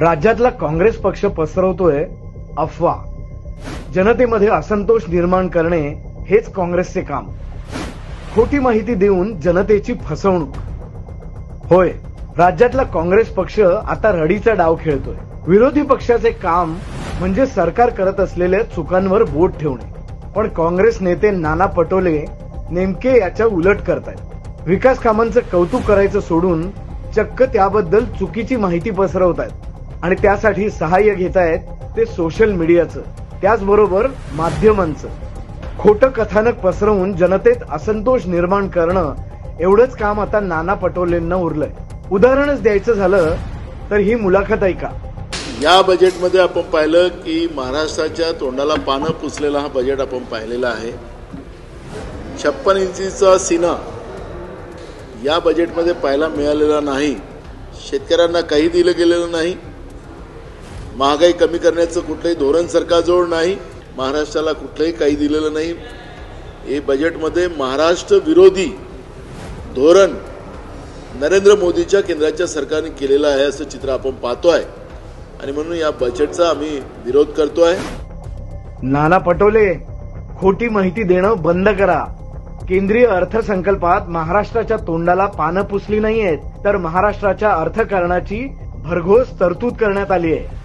राज्यातला काँग्रेस पक्ष पसरवतोय अफवा. जनतेमध्ये असंतोष निर्माण करणे हेच काँग्रेसचे काम. खोटी माहिती देऊन जनतेची फसवणूक. होय राज्यातला काँग्रेस पक्ष आता रडीचा डाव खेळतोय. विरोधी पक्षाचे काम म्हणजे सरकार करत असलेल्या चुकांवर बोट ठेवणे. पण काँग्रेस नेते नाना पटोले नेमके याच्या उलट करतायत. विकास कामांचं कौतुक करायचं सोडून चक्क त्याबद्दल चुकीची माहिती पसरवत आहेत आणि त्यासाठी सहाय्य घेत आहेत ते सोशल मीडियाचं त्याचबरोबर माध्यमांचं. खोटं कथानक पसरवून जनतेत असंतोष निर्माण करणं एवढंच काम आता नाना पटोलेंना उरलंय. उदाहरणच द्यायचं झालं तर ही मुलाखत ऐका. या बजेटमध्ये आपण पाहिलं की महाराष्ट्राच्या तोंडाला पानं पुसलेला हा बजेट आपण पाहिलेला आहे. छप्पन इंचीचा सिना या बजेटमध्ये पाहायला मिळालेला नाही. शेतकऱ्यांना काही दिलं गेलेलं नाही. महागाई कमी करण्याचं कुठलंही धोरण सरकारजवळ नाही महाराष्ट्राला कुठलंही काही दिलेलं नाही. हे बजेटमध्ये महाराष्ट्र विरोधी धोरण नरेंद्र मोदीच्या केंद्राच्या सरकारने केलेलं आहे असं चित्र आपण पाहतो आहे आणि म्हणून या बजेटचा आम्ही विरोध करतो आहे नाना पटोले खोटी माहिती देणं बंद करा. केंद्रीय अर्थसंकल्पात महाराष्ट्राच्या तोंडाला पानं पुसली नाहीयेत तर महाराष्ट्राच्या अर्थकारणाची भरघोस तरतूद करण्यात आली आहे.